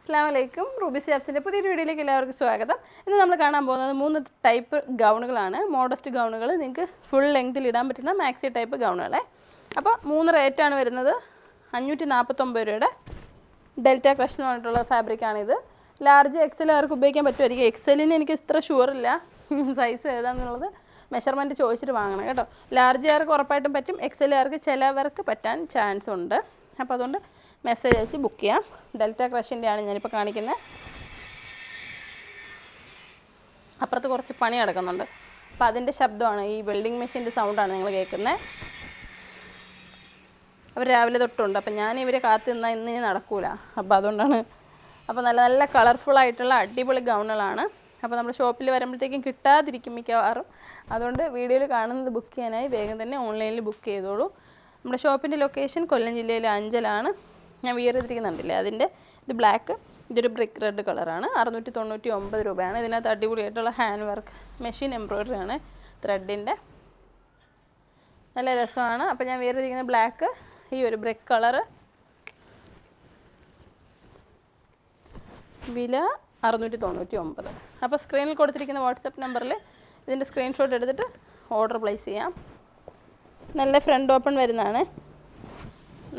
അസ്സാം വലൈക്കും റൂബി സാബ്സിന്റെ പുതിയൊരു വീഡിയോയിലേക്ക് എല്ലാവർക്കും സ്വാഗതം. ഇന്ന് നമ്മൾ കാണാൻ പോകുന്നത് മൂന്ന് ടൈപ്പ് ഗൗണുകളാണ്. മോഡസ്റ്റ് ഗൗണുകൾ നിങ്ങൾക്ക് ഫുൾ ലെങ്തിൽ ഇടാൻ പറ്റുന്ന മാക്സി ടൈപ്പ് ഗൗണുകളെ. അപ്പോൾ മൂന്ന് റേറ്റാണ് വരുന്നത്. അഞ്ഞൂറ്റി നാൽപ്പത്തൊമ്പത് രൂപയുടെ ഡെൽറ്റ ക്രഷ് എന്ന് പറഞ്ഞിട്ടുള്ള ഫാബ്രിക്കാണിത് ലാർജ് എക്സൽ അവർക്ക് ഉപയോഗിക്കാൻ പറ്റുമായിരിക്കും. എക്സലിന് എനിക്ക് ഇത്ര ഷുവർ ഇല്ല. സൈസ് ഏതാണെന്നുള്ളത് മെഷർമെന്റ് ചോദിച്ചിട്ട് വാങ്ങണം കേട്ടോ. ലാർജ് ആർക്ക് ഉറപ്പായിട്ടും പറ്റും. എക്സൽ കാർക്ക് ചിലവർക്ക് പറ്റാൻ ചാൻസ് ഉണ്ട്. അപ്പോൾ അതുകൊണ്ട് മെസ്സേജ് അയച്ച് ബുക്ക് ചെയ്യാം. ഡെൽറ്റ ക്രഷിന്റെ ആണ് ഞാനിപ്പോൾ കാണിക്കുന്നത്. അപ്പുറത്ത് കുറച്ച് പണി നടക്കുന്നുണ്ട്. അപ്പോൾ അതിന്റെ ശബ്ദമാണ് ഈ വെൽഡിങ് മെഷീന്റെ സൗണ്ടാണ് നിങ്ങൾ കേൾക്കുന്നത്. അവർ രാവിലെ തൊട്ടുണ്ട് അപ്പം ഞാൻ ഇവരെ കാത്തു നിന്നാൽ ഇന്ന് ഇനി നടക്കൂല. അപ്പോൾ അതുകൊണ്ടാണ് അപ്പോൾ നല്ല നല്ല കളർഫുൾ ആയിട്ടുള്ള അടിപൊളി ഗൗണുകളാണ്. അപ്പോൾ നമ്മൾ ഷോപ്പിൽ വരുമ്പോഴത്തേക്കും കിട്ടാതിരിക്കും മിക്കവാറും. അതുകൊണ്ട് വീഡിയോയിൽ കാണുന്നത് ബുക്ക് ചെയ്യാനായി വേഗം തന്നെ ഓൺലൈനിൽ ബുക്ക് ചെയ്തോളൂ. നമ്മുടെ ഷോപ്പിന്റെ ലൊക്കേഷൻ കൊല്ലം ജില്ലയിലെ അഞ്ചലാണ്. ഞാൻ വിയർ അതിന്റെ ഇത് ബ്ലാക്ക് ഇതൊരു ബ്രിക്ക് റെഡ് കളറാണ് അറുന്നൂറ്റി തൊണ്ണൂറ്റി ഒമ്പത് രൂപയാണ്. ഇതിനകത്ത് അടിപൊളിയായിട്ടുള്ള ഹാൻഡ് വർക്ക് മെഷീൻ എംബ്രോയ്ഡറി ആണ്. ത്രെഡിന്റെ നല്ല രസമാണ്. അപ്പോൾ ഞാൻ വേറെ ബ്ലാക്ക് ഈ ഒരു ബ്രിക്ക് കളറ് വില അറുന്നൂറ്റി തൊണ്ണൂറ്റി ഒമ്പത് അപ്പോൾ സ്ക്രീനിൽ കൊടുത്തിരിക്കുന്ന വാട്സപ്പ് നമ്പറിൽ ഇതിന്റെ സ്ക്രീൻഷോട്ട് എടുത്തിട്ട് ഓർഡർ പ്ലേസ് ചെയ്യാം. നല്ല ഫ്രണ്ട് ഓപ്പൺ വരുന്നതാണ്.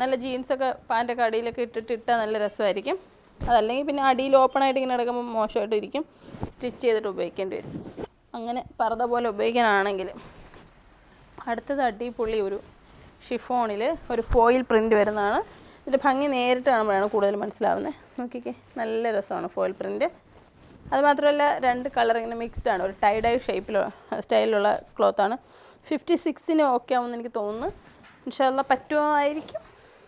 നല്ല ജീൻസൊക്കെ പാന്റൊക്കെ അടിയിലൊക്കെ ഇട്ടിട്ട് ഇട്ടാൽ നല്ല രസമായിരിക്കും. അതല്ലെങ്കിൽ പിന്നെ അടിയിൽ ഓപ്പൺ ആയിട്ട് ഇങ്ങനെ കിടക്കുമ്പോൾ മോശമായിട്ട് ഇരിക്കും. സ്റ്റിച്ച് ചെയ്തിട്ട് ഉപയോഗിക്കേണ്ടി വരും. അങ്ങനെ പർദ്ദ പോലെ ഉപയോഗിക്കാനാണെങ്കിൽ അടുത്തത് അടിപൊളി ഒരു ഷിഫോണിൽ ഒരു ഫോയിൽ പ്രിന്റ് വരുന്നതാണ്. ഇതിന്റെ ഭംഗി നേരിട്ട് കാണുമ്പോഴാണ് കൂടുതൽ മനസ്സിലാവുന്നത്. നോക്കിക്കേ നല്ല രസമാണ് ഫോയിൽ പ്രിന്റ് അതുമാത്രമല്ല രണ്ട് കളർ ഇങ്ങനെ മിക്സ്ഡ് ആണ്. ഒരു ടൈഡൈ ഷേപ്പിലുള്ള സ്റ്റൈലിലുള്ള ക്ലോത്താണ് ഫിഫ്റ്റി സിക്സിന് ഓക്കെ ആവുമെന്ന് എനിക്ക് തോന്നുന്നു. ഇൻഷാല്ല പറ്റുമായിരിക്കും.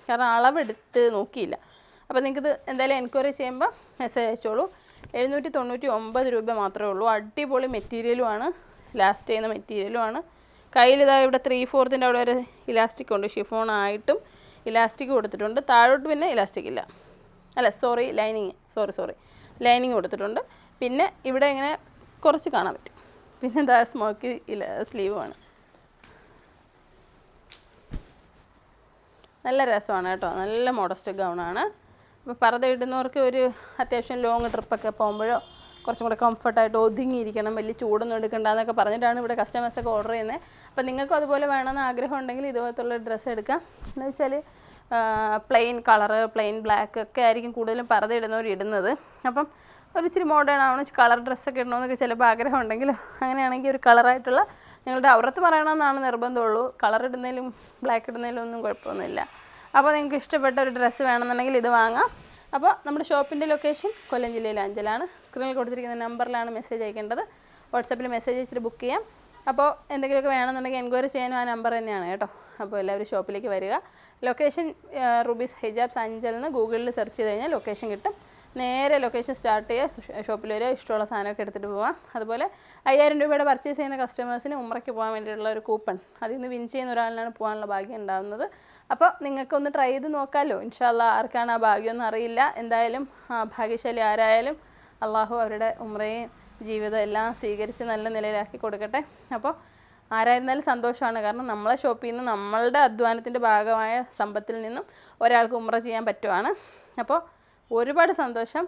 കാരണം അളവെടുത്ത് നോക്കിയില്ല. അപ്പോൾ നിങ്ങൾക്കിത് എന്തായാലും എൻക്വയറി ചെയ്യുമ്പോൾ മെസ്സേജ് അയച്ചോളൂ. എഴുന്നൂറ്റി തൊണ്ണൂറ്റി ഒമ്പത് രൂപ മാത്രമേ ഉള്ളൂ. അടിപൊളി മെറ്റീരിയലുമാണ്. ലാസ്റ്റ് ചെയ്യുന്ന മെറ്റീരിയലുമാണ്. കയ്യിൽ ഇതാ ഇവിടെ ത്രീ ഫോർത്തിന്റെ അവിടെ ഒരു ഇലാസ്റ്റിക് ഉണ്ട്. ഷിഫോൺ ആയിട്ടും ഇലാസ്റ്റിക് കൊടുത്തിട്ടുണ്ട്. താഴോട്ട് പിന്നെ ഇലാസ്റ്റിക് ഇല്ല. അല്ല sorry lining sorry sorry lining കൊടുത്തിട്ടുണ്ട്. പിന്നെ ഇവിടെ ഇങ്ങനെ കുറച്ച് കാണാൻ പറ്റും. പിന്നെ എന്താ സ്മോക്കി ഇല സ്ലീവുമാണ് നല്ല രസമാണ് കേട്ടോ. നല്ല മോഡസ്റ്റ് ഗൗണാണ് അപ്പോൾ പർദ്ദ ഇടുന്നവർക്ക് ഒരു അത്യാവശ്യം ലോങ് ട്രിപ്പൊക്കെ പോകുമ്പോഴോ കുറച്ചും കൂടെ കംഫർട്ടായിട്ട് ഒതുങ്ങിയിരിക്കണം വലിയ ചൂടൊന്നും എടുക്കണ്ടെന്നൊക്കെ പറഞ്ഞിട്ടാണ് ഇവിടെ കസ്റ്റമേഴ്സൊക്കെ ഓർഡർ ചെയ്യുന്നത് അപ്പോൾ നിങ്ങൾക്കും അതുപോലെ വേണമെന്ന് ആഗ്രഹം ഉണ്ടെങ്കിൽ ഇതുപോലത്തുള്ള ഡ്രസ്സ് എടുക്കാം. എന്ന് വെച്ചാൽ പ്ലെയിൻ കളറ് പ്ലെയിൻ ബ്ലാക്ക് ഒക്കെ ആയിരിക്കും കൂടുതലും പർദ്ദ ഇടുന്നവർ ഇടുന്നത്. അപ്പം ഒരു ഇച്ചിരി മോഡേൺ ആവണം കളർ ഡ്രസ്സൊക്കെ ഇടണമെന്നൊക്കെ ചിലപ്പോൾ ആഗ്രഹം ഉണ്ടെങ്കിൽ അങ്ങനെയാണെങ്കിൽ ഒരു കളറായിട്ടുള്ള നിങ്ങളുടെ ഔറത്ത് പറയണമെന്നാണ് നിർബന്ധമുള്ളൂ. കളർ ഇടുന്നതിലും ബ്ലാക്ക് ഇടുന്നതിലും ഒന്നും കുഴപ്പമൊന്നുമില്ല. അപ്പോൾ നിങ്ങൾക്ക് ഇഷ്ടപ്പെട്ട ഒരു ഡ്രസ്സ് വേണമെന്നുണ്ടെങ്കിൽ ഇത് വാങ്ങാം. അപ്പോൾ നമ്മുടെ ഷോപ്പിന്റെ ലൊക്കേഷൻ കൊല്ലം ജില്ലയിലെ അഞ്ചലാണ്. സ്ക്രീനിൽ കൊടുത്തിരിക്കുന്ന നമ്പറിലാണ് മെസ്സേജ് അയക്കേണ്ടത്. വാട്സപ്പിൽ മെസ്സേജ് അയച്ചിട്ട് ബുക്ക് ചെയ്യാം. അപ്പോൾ എന്തെങ്കിലുമൊക്കെ വേണമെന്നുണ്ടെങ്കിൽ എൻക്വയറി ചെയ്യാനും ആ നമ്പർ തന്നെയാണ് കേട്ടോ. അപ്പോൾ എല്ലാവരും ഷോപ്പിലേക്ക് വരിക. ലൊക്കേഷൻ റുബീസ് ഹിജാബ്സ് അഞ്ചൽ എന്ന് ഗൂഗിളിൽ സെർച്ച് ചെയ്ത് കഴിഞ്ഞാൽ ലൊക്കേഷൻ കിട്ടും. നേരെ ലൊക്കേഷൻ സ്റ്റാർട്ട് ചെയ്യുക ഷോപ്പിൽ വരിക ഇഷ്ടമുള്ള സാധനമൊക്കെ എടുത്തിട്ട് പോവാം അതുപോലെ അയ്യായിരം രൂപയുടെ പർച്ചേസ് ചെയ്യുന്ന കസ്റ്റമേഴ്സിന് ഉമ്മറയ്ക്ക് പോകാൻ വേണ്ടിയിട്ടുള്ള ഒരു കൂപ്പൺ അതിൽ നിന്ന് വിൻ ചെയ്യുന്ന ഒരാളിനാണ് പോകാനുള്ള ഭാഗ്യം ഉണ്ടാകുന്നത് അപ്പോൾ നിങ്ങൾക്കൊന്ന് ട്രൈ ചെയ്ത് നോക്കാമല്ലോ ഇൻഷാല്ല ആർക്കാണ് ആ ഭാഗ്യമൊന്നും അറിയില്ല. എന്തായാലും ഭാഗ്യശാലി ആരായാലും അള്ളാഹു അവരുടെ ഉമ്രയും ജീവിതം എല്ലാം സ്വീകരിച്ച് നല്ല നിലയിലാക്കി കൊടുക്കട്ടെ. അപ്പോൾ ആരായിരുന്നാലും സന്തോഷമാണ്. കാരണം നമ്മളെ ഷോപ്പിൽ നിന്ന് നമ്മളുടെ അധ്വാനത്തിന്റെ ഭാഗമായ സമ്പത്തിൽ നിന്നും ഒരാൾക്ക് ഉമ്ര ചെയ്യാൻ പറ്റുവാണ്. അപ്പോൾ ഒരുപാട് സന്തോഷം.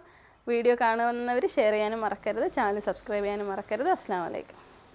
വീഡിയോ കാണുന്നവർ ഷെയർ ചെയ്യാനും മറക്കരുത്. ചാനൽ സബ്സ്ക്രൈബ് ചെയ്യാനും മറക്കരുത്. അസ്സാം വലൈക്കും